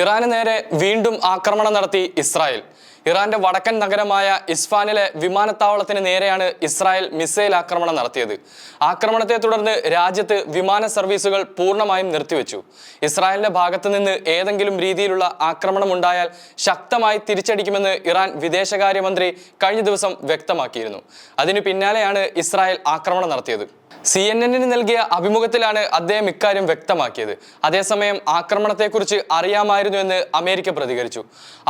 ഇറാന് നേരെ വീണ്ടും ആക്രമണം നടത്തി ഇസ്രായേൽ. ഇറാന്റെ വടക്കൻ നഗരമായ ഇസ്ഫാനിലെ വിമാനത്താവളത്തിന് നേരെയാണ് ഇസ്രായേൽ മിസൈൽ ആക്രമണം നടത്തിയത്. ആക്രമണത്തെ തുടർന്ന് രാജ്യത്ത് വിമാന സർവീസുകൾ പൂർണമായും നിർത്തിവെച്ചു. ഇസ്രായേലിന്റെ ഭാഗത്തു നിന്ന് ഏതെങ്കിലും രീതിയിലുള്ള ആക്രമണം ഉണ്ടായാൽ ശക്തമായി തിരിച്ചടിക്കുമെന്ന് ഇറാൻ വിദേശകാര്യമന്ത്രി കഴിഞ്ഞ ദിവസം വ്യക്തമാക്കിയിരുന്നു. അതിനു പിന്നാലെയാണ് ഇസ്രായേൽ ആക്രമണം നടത്തിയത്. സി എൻ എന്നിന് നൽകിയ അഭിമുഖത്തിലാണ് അദ്ദേഹം ഇക്കാര്യം വ്യക്തമാക്കിയത്. അതേസമയം ആക്രമണത്തെക്കുറിച്ച് അറിയാമായിരുന്നു എന്ന് അമേരിക്ക പ്രതികരിച്ചു.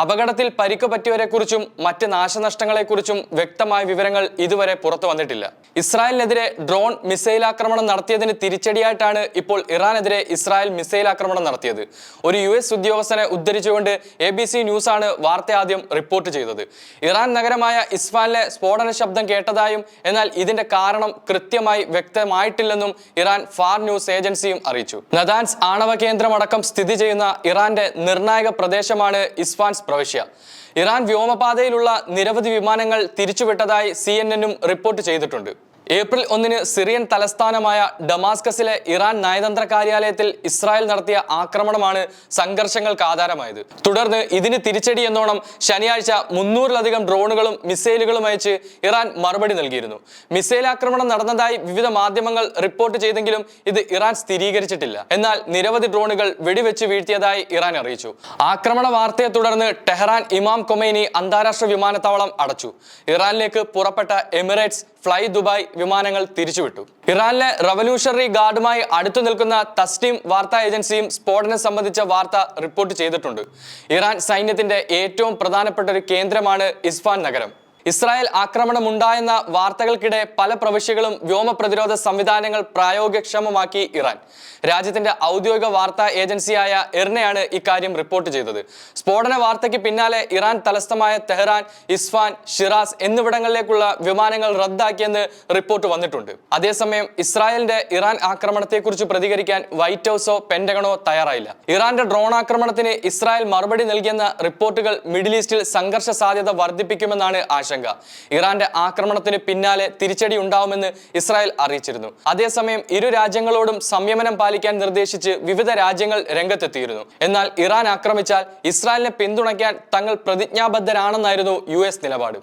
അപകടത്തിൽ പരിക്ക് പറ്റിയവരെക്കുറിച്ചും മറ്റ് നാശനഷ്ടങ്ങളെക്കുറിച്ചും വ്യക്തമായ വിവരങ്ങൾ ഇതുവരെ പുറത്തു വന്നിട്ടില്ല. ഇസ്രായേലിനെതിരെ ഡ്രോൺ മിസൈൽ ആക്രമണം നടത്തിയതിന് തിരിച്ചടിയായിട്ടാണ് ഇപ്പോൾ ഇറാനെതിരെ ഇസ്രായേൽ മിസൈൽ ആക്രമണം നടത്തിയത്. ഒരു യു എസ് ഉദ്യോഗസ്ഥനെ ഉദ്ധരിച്ചുകൊണ്ട് എ ബി സി ന്യൂസാണ് വാർത്ത ആദ്യം റിപ്പോർട്ട് ചെയ്തത്. ഇറാൻ നഗരമായ ഇസ്ഫാനിലെ സ്ഫോടന ശബ്ദം കേട്ടതായും എന്നാൽ ഇതിന്റെ കാരണം കൃത്യമായി വ്യക്തമായിട്ടില്ലെന്നും ഇറാൻ ഫാർ ന്യൂസ് ഏജൻസിയും അറിയിച്ചു. നദാൻസ് ആണവ കേന്ദ്രമടക്കം സ്ഥിതി ചെയ്യുന്ന ഇറാന്റെ നിർണായക പ്രദേശമാണ് ഇസ്ഫാൻസ് പ്രവിശ്യ. ഇറാൻ വ്യോമപാതയിലുള്ള നിരവധി വിമാനങ്ങൾ തിരിച്ചുവിട്ടതായി സി റിപ്പോർട്ട് ചെയ്തിട്ടുണ്ട്. ഏപ്രിൽ ഒന്നിന് സിറിയൻ തലസ്ഥാനമായ ഡമാസ്കസിലെ ഇറാൻ നയതന്ത്ര കാര്യാലയത്തിൽ ഇസ്രായേൽ നടത്തിയ ആക്രമണമാണ് സംഘർഷങ്ങൾക്ക് ആധാരമായത്. തുടർന്ന് ഇതിന് തിരിച്ചടി എന്നോണം ശനിയാഴ്ച മുന്നൂറിലധികം ഡ്രോണുകളും മിസൈലുകളും അയച്ച് ഇറാൻ മറുപടി നൽകിയിരുന്നു. മിസൈൽ ആക്രമണം നടന്നതായി വിവിധ മാധ്യമങ്ങൾ റിപ്പോർട്ട് ചെയ്തെങ്കിലും ഇത് ഇറാൻ സ്ഥിരീകരിച്ചിട്ടില്ല. എന്നാൽ നിരവധി ഡ്രോണുകൾ വെടിവെച്ച് വീഴ്ത്തിയതായി ഇറാൻ അറിയിച്ചു. ആക്രമണ വാർത്തയെ തുടർന്ന് ടെഹ്റാൻ ഇമാം കൊമൈനി അന്താരാഷ്ട്ര വിമാനത്താവളം അടച്ചു. ഇറാനിലേക്ക് പുറപ്പെട്ട എമിറേറ്റ്സ് ഫ്ലൈ ദുബായ് വിമാനങ്ങൾ തിരിച്ചുവിട്ടു. ഇറാനിലെ റവല്യൂഷണറി ഗാർഡുമായി അടുത്തു നിൽക്കുന്ന തസ്റ്റീം വാർത്താ ഏജൻസിയും സ്ഫോടനം സംബന്ധിച്ച വാർത്ത റിപ്പോർട്ട് ചെയ്തിട്ടുണ്ട്. ഇറാൻ സൈന്യത്തിന്റെ ഏറ്റവും പ്രധാനപ്പെട്ട ഒരു കേന്ദ്രമാണ് ഇസ്ഫാൻ നഗരം. ഇസ്രായേൽ ആക്രമണം ഉണ്ടായെന്ന വാർത്തകൾക്കിടെ പല പ്രവിശ്യകളും വ്യോമ പ്രതിരോധ സംവിധാനങ്ങൾ പ്രായോഗികക്ഷമമാക്കി ഇറാൻ. രാജ്യത്തിന്റെ ഔദ്യോഗിക വാർത്താ ഏജൻസിയായ എർണയാണ് ഇക്കാര്യം റിപ്പോർട്ട് ചെയ്തത്. സ്ഫോടന വാർത്തയ്ക്ക് പിന്നാലെ ഇറാൻ തലസ്ഥമായ തെഹ്റാൻ ഇസ്ഫാൻ ഷിറാസ് എന്നിവിടങ്ങളിലേക്കുള്ള വിമാനങ്ങൾ റദ്ദാക്കിയെന്ന് റിപ്പോർട്ട് വന്നിട്ടുണ്ട്. അതേസമയം ഇസ്രായേലിന്റെ ഇറാൻ ആക്രമണത്തെക്കുറിച്ച് പ്രതികരിക്കാൻ വൈറ്റ് ഹൗസോ പെന്റഗണോ തയ്യാറായില്ല. ഇറാന്റെ ഡ്രോൺ ആക്രമണത്തിന് ഇസ്രായേൽ മറുപടി നൽകിയെന്ന റിപ്പോർട്ടുകൾ മിഡിൽ ഈസ്റ്റിൽ സംഘർഷ സാധ്യത വർദ്ധിപ്പിക്കുമെന്നാണ് ആശങ്ക. ഇറാന്റെ ആക്രമണത്തിന് പിന്നാലെ തിരിച്ചടി ഉണ്ടാവുമെന്ന് ഇസ്രായേൽ അറിയിച്ചിരുന്നു. അതേസമയം ഇരു രാജ്യങ്ങളോടും സംയമനം പാലിക്കാൻ നിർദ്ദേശിച്ച് വിവിധ രാജ്യങ്ങൾ രംഗത്തെത്തിയിരുന്നു. എന്നാൽ ഇറാൻ ആക്രമിച്ചാൽ ഇസ്രായേലിനെ പിന്തുണയ്ക്കാൻ തങ്ങൾ പ്രതിജ്ഞാബദ്ധരാണെന്നായിരുന്നു യു നിലപാട്.